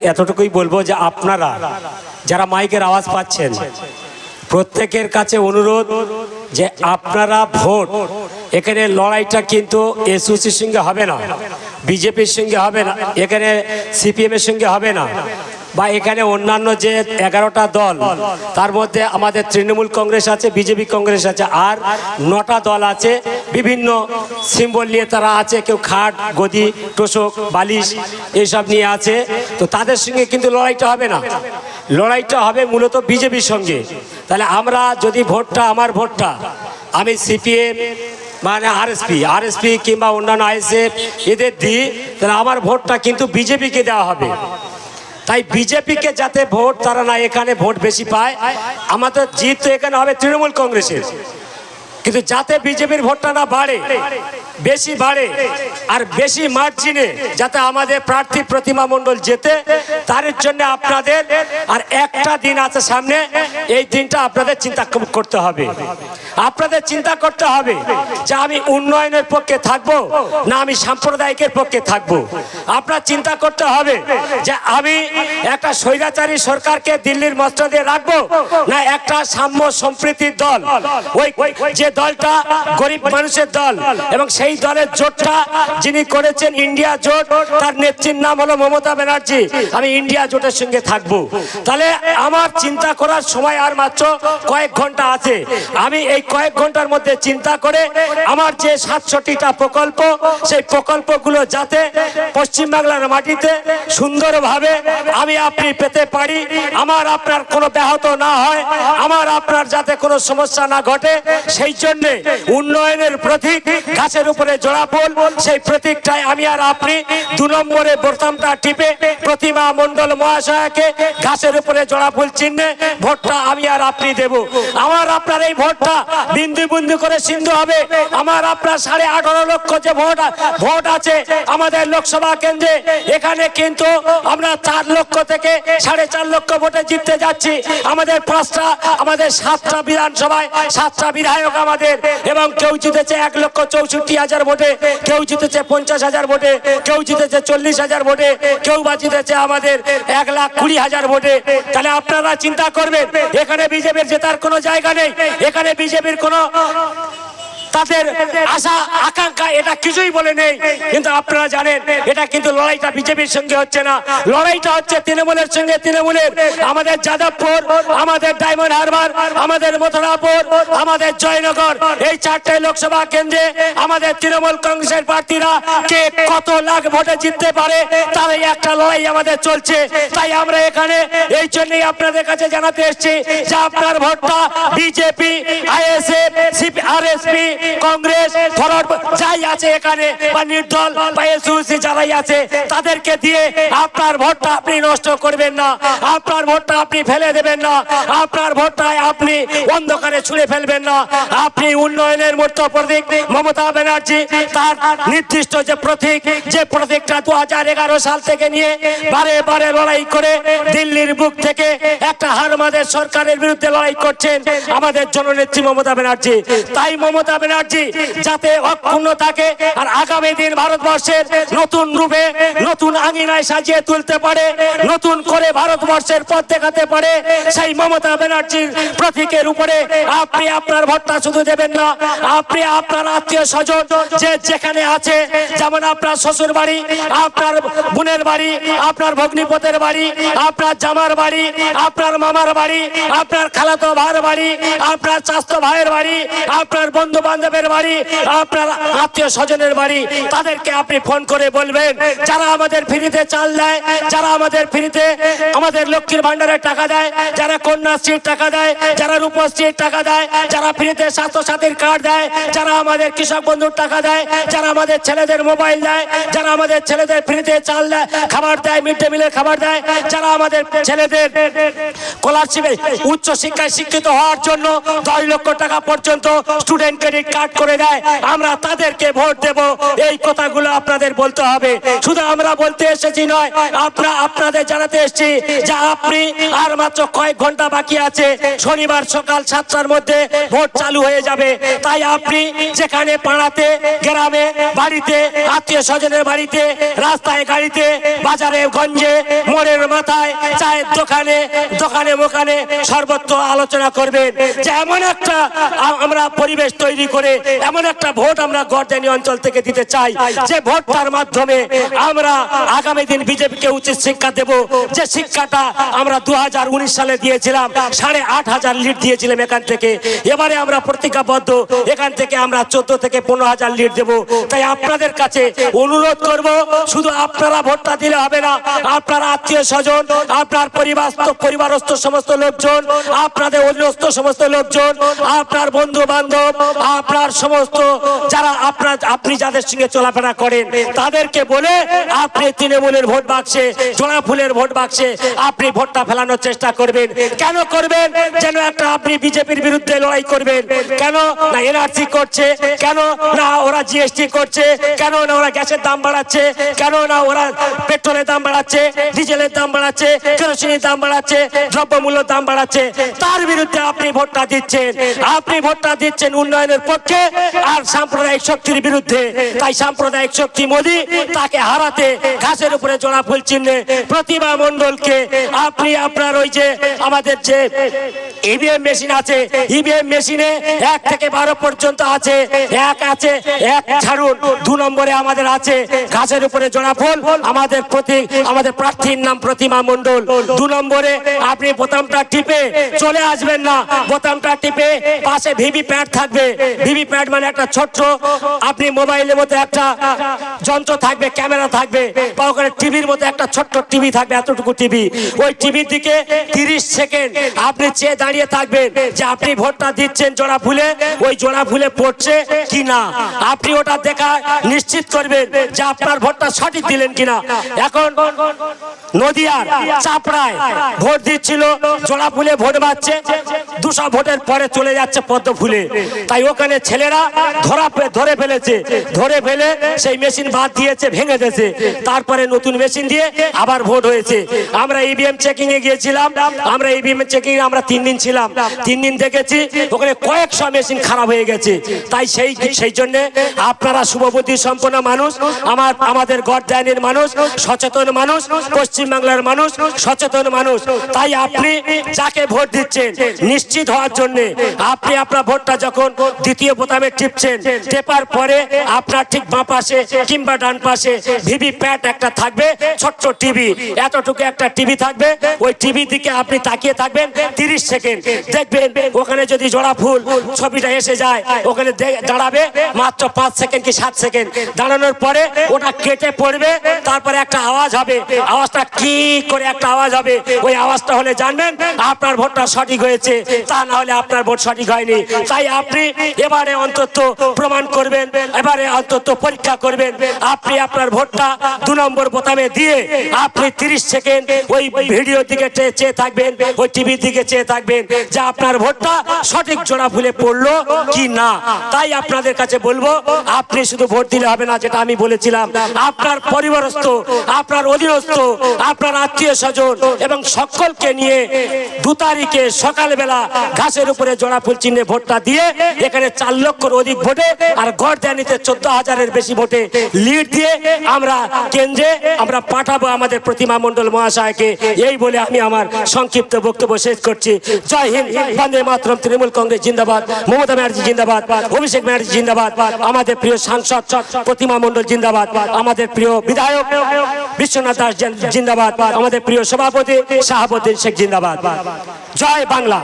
এতটুকুই বলব যে আপনারা যারা মাইকের আওয়াজ পাচ্ছেন, প্রত্যেকের কাছে অনুরোধ যে আপনারা ভোট, এখানে লড়াইটা কিন্তু এসওসির সঙ্গে হবে না, বিজেপির সঙ্গে হবে না, এখানে সিপিএমের সঙ্গে হবে না। বা এখানে অন্যান্য যে এগারোটা দল, তার মধ্যে আমাদের তৃণমূল কংগ্রেস আছে, বিজেপি কংগ্রেস আছে, আর নটা দল আছে, বিভিন্ন সিম্বল নিয়ে তারা আছে, কেউ খাট, গদি, তোষক, বালিশ এইসব নিয়ে আছে। তো তাদের সঙ্গে কিন্তু লড়াইটা হবে না। লড়াইটা হবে মূলত বিজেপির সঙ্গে। তাহলে আমরা যদি ভোটটা, আমার ভোটটা, আমি সিপিএম মানে আরএসপি আরএসপি কিংবা অন্যান্য আইএসএফ, এদের দিই, তাহলে আমার ভোটটা কিন্তু বিজেপিকে দেওয়া হবে। তাই বিজেপিকে যাতে ভোট তারা না এখানে ভোট বেশি পায়, আমাদের জিত তো এখানে হবে তৃণমূল কংগ্রেসের। কিন্তু যাতে বিজেপির ভোটটা না বাড়ে বেশি বাড়ে আর বেশি মার্জিনে যাতে আমাদের প্রার্থী প্রতিমা মণ্ডল যেতে তার জন্য আপনাদের আর একটা দিন আছে সামনে, এই দিনটা আপনাদের চিন্তা করতে হবে। আপনাদের চিন্তা করতে হবে যে আমি উন্নয়নের পক্ষে থাকব না আমি সাম্প্রদায়িকের পক্ষে থাকব। আপনার চিন্তা করতে হবে যে আমি একটা স্বৈরাচারী সরকারকে দিল্লির মস্ত দিয়ে রাখব না একটা সাম্য সম্প্রীতির দল? ওই যে দলটা গরিব মানুষের দল এবং সেই দলের জোটটা যিনি করেছেন ইন্ডিয়া জোট, তার নেত্রীর নাম হলো মমতা ব্যানার্জি। আমি ইন্ডিয়া জোটের সঙ্গে থাকব। তাহলে আমার চিন্তা করার সময় আর মাত্র কয়েক ঘণ্টা আছে। আমি এই কয়েক ঘণ্টার মধ্যে চিন্তা করে আমার যে সাতষট্টিটা প্রকল্প, সেই প্রকল্পগুলো যাতে পশ্চিমবাংলার মাটিতে সুন্দরভাবে আমি আপনি পেতে পারি, আমার আপনার কোনো ব্যাহত না হয়, আমার আপনার যাতে কোনো সমস্যা না ঘটে, সেই জন্যে উন্নয়নের প্রতীক গাছের জোড়া ফুল, সেই প্রতীকটাই আমি আর আপনি। দু নম্বরে বোতামটা টিপে প্রতিমা মণ্ডল মহাশয়কে গাছের উপরে জোড়া ফুল চিহ্নে ভোটটা আমি আর আপনি দেব। আমার আপনার এই ভোটটা বিন্দু বিন্দু করে সিন্ধু হবে। আমার আপনার সাড়ে আঠারো লক্ষ যে ভোট ভোট আছে আমাদের লোকসভা কেন্দ্রে, এখানে কিন্তু আমরা চার লক্ষ থেকে সাড়ে চার লক্ষ ভোটে জিততে যাচ্ছি। আমাদের পাঁচটা, আমাদের সাতটা বিধানসভায় সাতটা বিধায়ক আমাদের, এবং কেউ জিতেছে এক লক্ষ চৌষট্টি হাজার ভোটে, কেউ জিতেছে পঞ্চাশ হাজার ভোটে, কেউ জিতেছে চল্লিশ হাজার ভোটে, কেউ বা জিতেছে আমাদের এক লাখ কুড়ি হাজার ভোটে। তাহলে আপনারা চিন্তা করবেন, এখানে বিজেপির জেতার কোনো জায়গা নেই, এখানে বিজেপির কোনো তাদের আশা, আকাঙ্ক্ষা, এটা কিছুই বলে নেই। কিন্তু আপনারা জানেন, এটা কিন্তু লড়াইটা বিজেপির সঙ্গে হচ্ছে না। লড়াইটা হচ্ছে তৃণমূলের সঙ্গে তৃণমূলের। আমাদের যাদবপুর, আমাদের ডায়মন্ড হারবার, আমাদের মথুরাপুর, আমাদের জয়নগর, এই চারটে লোকসভা কেন্দ্রে আমাদের তৃণমূল কংগ্রেসের প্রার্থীরা কে কত লাখ ভোটে জিততে পারে তার এই একটা লড়াই আমাদের চলছে। তাই আমরা এখানে এই জন্যই আপনাদের কাছে জানাতে এসেছি যে আপনার ভোটটা BJP, ISF, CP, RSP Congress যাই আছে এখানে, বা নির্দল, বা এসইউসি যারাই আছে, তাদেরকে দিয়ে আপনার ভোটটা আপনি নষ্ট করবেন না, আপনার ভোটটা আপনি ফেলে দেবেন না, আপনার ভোটটা আপনি অন্ধকারে ছুঁড়ে ফেলবেন না, আপনি উন্নয়নের মূর্ত প্রতীক মমতা ব্যানার্জি, তার নির্দিষ্ট যে প্রতীক, যে প্রতীকটা দু হাজার এগারো সাল থেকে নিয়ে বারে বারে লড়াই করে দিল্লির বুক থেকে একটা হারমাদের সরকারের বিরুদ্ধে লড়াই করছেন আমাদের জননেত্রী মমতা ব্যানার্জি। তাই মমতা ব্যানার্জি যাতে অক্ষুণ্ণ থাকে আর আগামী দিন ভারতবর্ষের নতুন রূপে নতুন আঙিনায় সাজিয়ে তুলতে পারে, নতুন করে ভারতবর্ষের পথ দেখাতে পারে, সেই মমতা ব্যানার্জির প্রতীকের উপরে আপনি আপনার ভোটটা শুধু দেবেন না, আপনি আপনার আত্মীয় স্বজন যে যেখানে আছে, যেমন আপনার শ্বশুর বাড়ি, আপনার বোনের বাড়ি, আপনার ভগ্নিপতের বাড়ি, আপনার জামার বাড়ি, আপনার মামার বাড়ি, আপনার খালাতো ভাইয়ের বাড়ি, আপনার চাস্তো ভাইয়ের বাড়ি, আপনার বন্ধু বান্ধবের বাড়ি, আপনার আত্মীয় স্বজনের বাড়ি, তাদেরকে আপনি ফোন করে বলবেন, যারা আমাদের ফ্রিতে চাল দেয়, যারা আমাদের ফ্রিতে আমাদের লক্ষ্মীর ভান্ডারের টাকা দেয়, যারা কন্যাশ্রীর টাকা দেয়, যারা রূপশ্রীর টাকা দেয়, যারা ফ্রিতে স্বাস্থ্য সাথীর কার্ড দেয়, যারা আমাদের কৃষক বন্ধুর টাকা দেয়, যারা আমাদের ছেলেদের মোবাইল দেয়, যারা আমাদের ছেলেদের ফ্রিতে চাল দেয়, খাবার দেয়, মিড ডে মিলের খাবার দেয়, যারা আমাদের ছেলেদের স্কলারশিপে উচ্চ শিক্ষায় শিক্ষিত হওয়ার জন্য দশ লক্ষ টাকা পর্যন্ত স্টুডেন্ট ক্রেডিট কাট করে দেয়, আমরা তাদেরকে ভোট দেব। এই কথাগুলো আপনাদের বলতে হবে। শুধু আমরা বলতে এসেছি নয়, আপনারা, আপনাদের জানাতে এসেছি যে আপনি আর মাত্র কয়েক ঘণ্টা বাকি আছে, শনিবার সকাল সাতটার মধ্যে ভোট চালু হয়ে যাবে। তাই আপনি যেখানে পাড়াতে, গ্রামে, বাড়িতে আত্মীয় স্বজনের বাড়িতে, রাস্তায়, গাড়িতে, বাজারে, গঞ্জে, মোড়ের মাথায়, চায়ের দোকানে দোকানে, মোকানে সর্বত্র আলোচনা করবেন। যে এমন একটা আমরা পরিবেশ তৈরি করে এমন একটা ভোট আমরা গর্দানি অঞ্চল থেকে দিতে চাই। যে ভোটটার মাধ্যমে আমরা আগামী দিন বিজেপিকে উচিত শিক্ষা দেব। যে শিক্ষাটা আমরা দু সালে দিয়েছিলাম, সাড়ে আট হাজার লিড দিয়েছিলাম এখান থেকে। এবারে আমরা প্রতিজ্ঞাবদ্ধ, এখান থেকে আমরা চোদ্দ থেকে পনেরো হাজার লিড দেব। তাই আপনাদের কাছে অনুরোধ করব, শুধু আপনারা ভোটটা দিলে হবে না, আপনার আত্মীয় স্বজন, আপনার পরিবার, পরিবারস্থ সমস্ত লোকজন, আপনাদের অধীনস্থ সমস্ত লোকজন, আপনার বন্ধু বান্ধব আপনার সমস্ত যারা আপনার, আপনি যাদের সঙ্গে চলাফেরা করেন, তাদেরকে বলে আপনি তৃণমূলের ভোট বাক্সে, জোড়া ফুলের ভোট বাক্সে আপনি ভোটটা ফেলানোর চেষ্টা করবেন। কেন করবেন? যেন একটা আপনি বিজেপির বিরুদ্ধে লড়াই করবেন। কেন না এনআরসি করছে? কেন না ওরা জিএসটি করছে? কেন না ওরা গ্যাসের দাম বাড়াচ্ছে? কেন না ওরা পেট্রোলের দাম বাড়াচ্ছে? ডিজেলের দাম বাড়াচ্ছে? কেরোসিনের দাম বাড়াচ্ছে? দ্রব্যমূল্যের দাম বাড়াচ্ছে? তার বিরুদ্ধে আপনি ভোটটা দিচ্ছেন। আপনি ভোটটা দিচ্ছেন উন্নয়নের পক্ষে আর সাম্প্রদায়িক শক্তির বিরুদ্ধে। তাই সাম্প্রদায়িক শক্তি মোদি তাকে হারাতে ঘাসের উপরে জোড়া ফুল চিহ্নে প্রতিভা মণ্ডলকে। আপনি আপনার ওই যে আমাদের যে ইভিএম মেশিন আছে ইভিএম মেশিনে এক থেকে বারো পর্যন্ত আছে, এক আছে, এক ছাড়ুন, দু নম্বরে আমাদের আছে ঘাসের উপরে জোড়া ফুল, আমাদের প্রতি, আমাদের প্রার্থীর নাম প্রতিমা মণ্ডল। দু নম্বরে আপনি বোতামটা টিপে চলে আসবেন না, বোতামটা টিপে পাশে ভিভি প্যাড থাকবে ভিভি প্যাড মানে একটা ছোট্ট আপনি মোবাইলের মধ্যে একটা যন্ত্র থাকবে, ক্যামেরা থাকবে বা ওখানে টিভির মধ্যে একটা ছোট্ট টিভি থাকবে, এতটুকু টিভি। ওই টিভির দিকে তিরিশ সেকেন্ড আপনি চেয়ে দাঁড়িয়ে থাকবেন যে আপনি ভোটটা দিচ্ছেন জোড়া ফুলে, ওই জোড়া ফুলে পড়ছে কি না আপনি ওটা দেখা নিশ্চিত করবেন যে আপনার ভোটটা সঠিক দিলেন কিনা। এখন নদিয়ার চাপড়ায় ভোট দিচ্ছিল, জোড়া ফুলে ভোট পাচ্ছে দুশো ভোটের পরে চলে যাচ্ছে পদ্ম ফুলে। তাই ওখানে ছেলেরা, ধরা ধরে ফেলেছে। ধরে ফেলে সেই মেশিন বাদ দিয়েছে, ভেঙে দিয়েছে। তারপরে নতুন মেশিন দিয়ে আবার ভোট হয়েছে। আমরা ইভিএম চেকিং এ গিয়েছিলাম। আমরা ইভিএম চেকিং এ আমরা তিন দিন ছিলাম। তিন দিন দেখেছি, ওখানে কয়েকশো মেশিন খারাপ হয়ে গেছে। তাই সেই সেই জন্য আপনারা শুভবুদ্ধি সম্পন্ন মানুষ, আমার, আমাদের গড়দায়নের মানুষ, সচেতন মানুষ, পশ্চিমবাংলার মানুষ, সচেতন মানুষ। তাই আপনি যাকে ভোট দিচ্ছেন, নিশ্চিত হওয়ার জন্য আপনি আপনার ভোটটা যখন দ্বিতীয় বোতামে টিপছেন টেপার পরে আপনার ঠিক বাঁ পাশে কিংবা ডান পাশে ভিভি প্যাট একটা থাকবে, ছোট্ট টিভি। এতটুকু একটা টিভি থাকবে, ওই টিভি দিকে আপনি তাকিয়ে থাকবেন তিরিশ সেকেন্ড। দেখবেন ওখানে যদি জোড়া ফুল, ছবিটা এসে যায়, ওখানে দাঁড়াবে মাত্র পাঁচ সেকেন্ড কি সাত সেকেন্ড। দাঁড়ানোর পরে ওটা কেটে পড়বে, তারপরে একটা আওয়াজ হবে। আওয়াজটা কি করে একটা আওয়াজ হবে? ওই আওয়াজটা হলে জানবেন, আপনার ভোটটা সঠিক হয়েছে। তা না হলে আপনার ভোট সঠিক হয়নি। তাই আপনি এবারে অন্তত প্রমাণ করবেন, এবারে অন্তত পরীক্ষা করবেন। আপনি আপনার ভোটটা দু নম্বর বোতামে দিয়ে আপনি তিরিশ সেকেন্ড ওই ভিডিও দিকে চেয়ে থাকবেন, ওই টিভির দিকে চেয়ে থাকবেন, যে আপনার ভোটটা সঠিক জোড়া ফুলে পড়ল কি না। তাই আপনাদের কাছে বলব, আপনি শুধু ভোট দিলে হবে না, যেটা আমি বলেছিলাম। আপনার পরিবারস্থ, আপনার অধীনস্থ, আপনার আত্মীয় স্বজন এবং সকলকে নিয়ে দু তারিখে সকালবেলা ঘাসের উপরে জোড়া ফুল চিহ্নে ভোটটা দিয়ে এখানে চার লক্ষর অধিক ভোটে আর গড় দেয়ানিতে চোদ্দ হাজারের বেশি ভোটে লিড দিয়ে আমরা কেন্দ্রে আমরা পাঠাবো আমাদের প্রতিমা মণ্ডল মহাশয়কে। এই বলে আমি আমার সংক্ষিপ্ত বক্তব্য শেষ করছি। জয় হিন্দ, বন্দে মাতরম, তৃণমূল কংগ্রেস জিন্দাবাদ, মমতা ব্যানার্জি জিন্দাবাদ, অভিষেক ব্যানার্জি জিন্দাবাদ, আমাদের প্রিয় সাংসদ প্রতিমা মণ্ডল জিন্দাবাদ, আমাদের প্রিয় বিধায়ক বিশ্বনাথ দাস জিন্দাবাদ, আমাদের প্রিয় সভাপতি শাহাবুদ্দিন শেখ জিন্দাবাদ। জয় বাংলা।